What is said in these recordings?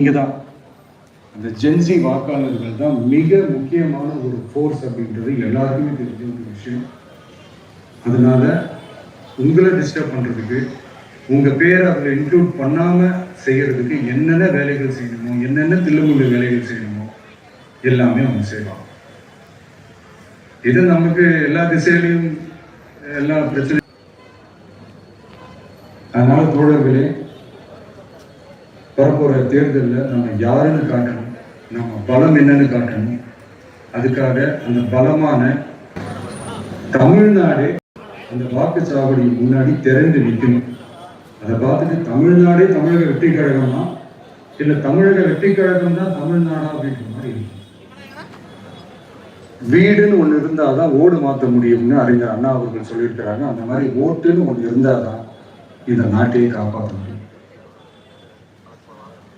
இங்கே தான் அந்த ஜென்சி வாக்காளர்கள் தான் மிக முக்கியமான ஒரு ஃபோர்ஸ் அப்படின்றது எல்லாருக்குமே தெரிஞ்ச ஒரு விஷயம். அதனால உங்களை டிஸ்டர்ப் பண்ணுறதுக்கு உங்கள் பேரை அதில் இன்க்ளூட் பண்ணாமல் செய்கிறதுக்கு என்னென்ன வேலைகள் செய்யணுமோ என்னென்ன தில்லுமுள்ள வேலைகள் செய்யணுமோ எல்லாமே அவங்க செய்வாங்க. இது நமக்கு எல்லா திசையிலையும் எல்லா பிரச்சனையும் அதனால தோழர்களே வரப்போற தேர்தலில் நம்ம யாருன்னு காட்டணும். நம்ம பலம் என்னன்னு காட்டணும். அதுக்காக அந்த பலமான தமிழ்நாடு அந்த வாக்குச்சாவடி முன்னாடி திறந்து நிற்கணும் அதை பார்த்துட்டு தமிழ்நாடே தமிழக வெற்றி கழகமா? இல்லை தமிழக வெற்றி கழகம் தான் தமிழ்நாடா அப்படின்ற மாதிரி வீடுன்னு ஒன்று இருந்தால் தான் ஓடு மாற்ற முடியும்னு அறிஞர் அண்ணா அவர்கள் சொல்லியிருக்கிறாங்க. அந்த மாதிரி ஓட்டுன்னு ஒன்று இருந்தால் தான் இந்த நாட்டையே காப்பாற்ற முடியும்.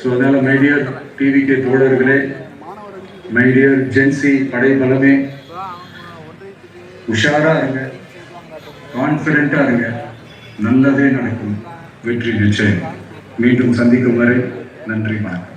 ஸோ அதனால மைடியர் டிவிகே தோழர்களே மைடியர் ஜென்சி படைபலமே உஷாரா இருங்க கான்ஃபிடென்ட்டாக இருங்க நல்லதே நடக்கும் வெற்றி நிச்சயம் மீண்டும் சந்திக்கும் வரை நன்றி வணக்கம்